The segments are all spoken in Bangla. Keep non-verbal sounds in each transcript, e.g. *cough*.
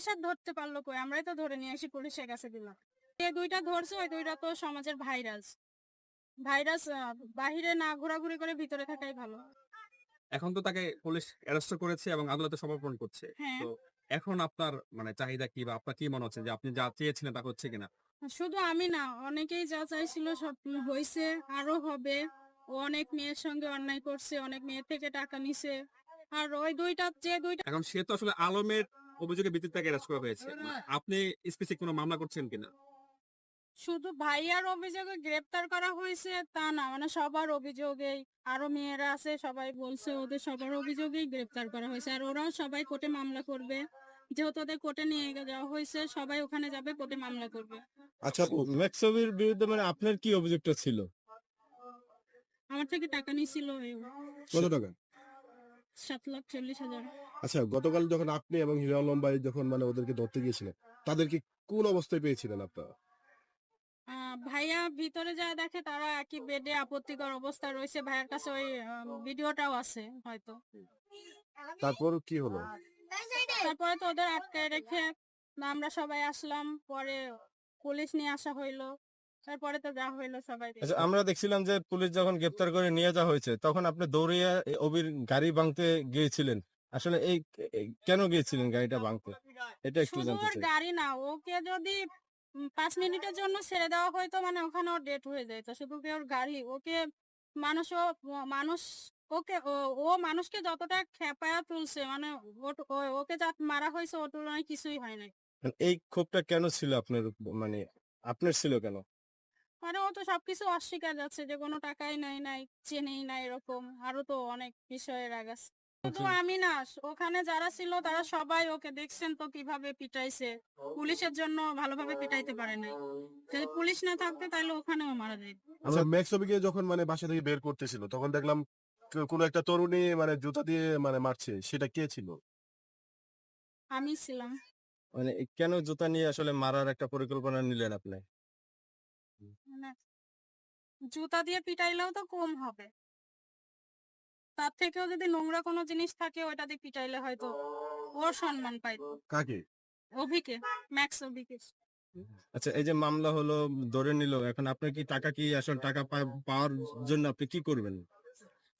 পুলিশ আর ধরতে পারল কই? আমরাই তো ধরে নিয়ে এসে পুলিশের কাছে দিলাম। যে দুইটা ধরছে ওই দুইটা তো সমাজের ভাইরাস। ভাইরাস বাহিরে না ঘোরাঘুরি করে ভিতরে থাকাই ভালো। এখন তো তাকে পুলিশ অ্যারেস্ট করেছে এবং আদালতে সমর্পণ করছে। হ্যাঁ। তো এখন আপনার মানে চাহিদা কি বা আপনার কি মনে হচ্ছে যে আপনি যা চেয়েছিলেন তা হচ্ছে কিনা? শুধু আমি না অনেকেই যা চাইছিল সব হয়েছে আরও হবে। ও অনেক মেয়ের সঙ্গে অন্যায় করছে অনেক মেয়ের থেকে টাকা নিছে। আর ওই দুইটা যে দুইটা এখন সে তো আসলে আলমের অভিযোগের ভিত্তিতে তাকে অ্যারেস্ট করা হয়েছে। আপনি স্পেসিফিক কোনো মামলা করছেন কিনা? শুধু ভাইয়ার অভিযোগে গ্রেপ্তার করা হয়েছে তা না মানে সবার অভিযোগেই। আরও মেয়েরা আছে সবাই বলছে ওদের সবার অভিযোগেই গ্রেপ্তার করা হয়েছে। আর ওরাও সবাই কোর্টে মামলা করবে। যেহেতু ওদের কোর্টে নিয়ে যাওয়া হয়েছে সবাই ওখানে যাবে কোর্টে মামলা করবে। আচ্ছা ম্যাক্সবির বিরুদ্ধে মানে আপনার কি অভিযোগটা ছিল? আমার থেকে টাকা নিছিল। কত টাকা? সাত লাখ চল্লিশ হাজার। আচ্ছা গতকাল যখন আপনি এবং হিরো আলম ভাই যখন মানে ওদেরকে ধরতে গিয়েছিলেন তাদেরকে কোন অবস্থায় পেয়েছিলেন আপনারা? ভাইয়া ভিতরে যা দেখে তারা একই বেডে আপত্তিকর অবস্থা রয়েছে। ভাইয়ের কাছে ওই ভিডিওটাও আছে হয়তো। তারপর কি হলো? তারপরে তো ওদের আটকায় রেখে আমরা সবাই আসলাম। পরে পুলিশ নিয়ে আসা হইল। আচ্ছা আমরা দেখছিলাম যে পুলিশ যখন গ্রেপ্তার করে নিয়ে যাওয়া হয়েছে তখন আপনি দৌড়িয়ে অবির গাড়ি ভাঙতে গিয়েছিলেন। আসলে এই কেন গিয়েছিলেন গাড়িটা ভাঙতে? এটা একটু জানতে চাই। গাড়ি না ওকে যদি পাঁচ মিনিটের জন্য ছেড়ে দেওয়া হয়তো মানে ওখানে ওর ডেট হয়ে যেত শুধু কি ওর গাড়ি ওকে মানুষ ও- মানুষ ওকে ও- ও মানুষকে যতটা খেপায়া তুলছে মানে ও- ও- ওকে যা মারা হয়েছে ওর তুলনায় কিছুই হয় নাই। এই ক্ষোভটা কেন ছিল আপনার মানে আপনার ছিল কেন? মানে ও তো সবকিছু অস্বীকার যাচ্ছে যে কোনো টাকাই নাই নাই চেনেই নাই এরকম। আরও তো অনেক বিষয়ে রাগ শুধু আমি না ওখানে যারা ছিল তারা সবাই ওকে দেখছেন তো কীভাবে পিটাইছে। পুলিশের জন্য ভালোভাবে পিটাইতে পারে নাই। যদি পুলিশ না থাকতে তাহলে ওখানেও মারা যায়। আচ্ছা ম্যাক্সবিকে যখন মানে বাসা থেকে বের করতেছিল তখন দেখলাম কোনো একটা তরুণী মানে জুতা দিয়ে মানে মারছে। সেটা কে ছিল? আমি ছিলাম। মানে কেন জুতা নিয়ে আসলে মারার একটা পরিকল্পনা নিলেন আপনি? মানে জুতা দিয়ে পিটাইলেও তো কম হবে। তার থেকেও যদি নোংরা কোনো জিনিস থাকে ওটা দিয়ে পিটাইলে হয়তো ওর সম্মান পাইতো কাকে? অভিকে ম্যাক্স অভিকে। আচ্ছা এই যে মামলা হলো ধরে নিল এখন আপনার কি টাকা কি আসলে টাকা পাওয়ার জন্য আপনি কি করবেন?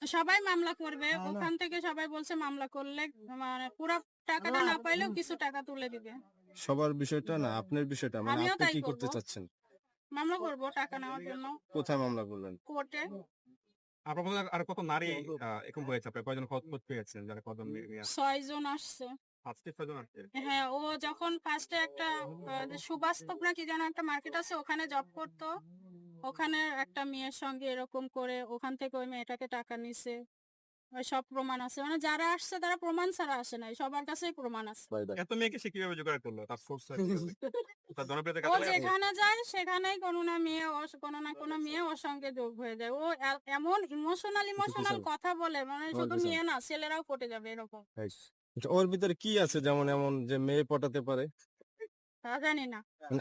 সবাই মামলা করবে ওখান থেকে সবাই বলছে মামলা করলে মানে পুরো টাকাটা না পাইলেও কিছু টাকা তুলে দিবে। সবার বিষয়টা না আপনার বিষয়টা মানে আপনি কি করতে। চাচ্ছেন? মামলা করব টাকা নেওয়ার জন্য। কোথায় মামলা করবেন কোর্টে। আপনার মধ্যে আর কত নারী এরকম হয়েছে? আপনার কয়জন খোঁজ পেয়েছেন যারা? ছয় জন আসছে। ছয়জন আসছে? হ্যাঁ ও যখন ফার্স্টে একটা সুবাস্তব না কি যেন একটা মার্কেট আছে ওখানে জব করতো। ওখানে একটা মেয়ের সঙ্গে এরকম করে ওখান থেকে ওই মেয়েটাকে টাকা নিছে। সব প্রমাণ আছে। মানে যারা আসছে তারা প্রমাণ ছাড়া আসে নাই সবার কাছেই প্রমাণ আছে। এত মেয়েকে সে কীভাবে জোগাড় করল? তার সোর্স *laughs* ও? যেখানে যায় সেখানেই কোনো না মেয়ে কোনো না কোনো মেয়ে ওর সঙ্গে যোগ হয়ে যায়। ও এমন ইমোশনাল ইমোশনাল কথা বলে মানে শুধু মেয়ে না ছেলেরাও পটে যাবে এরকম। আচ্ছা, ওর ভিতরে কি আছে যেমন এমন যে মেয়ে পটাতে পারে? তা জানি না। মানে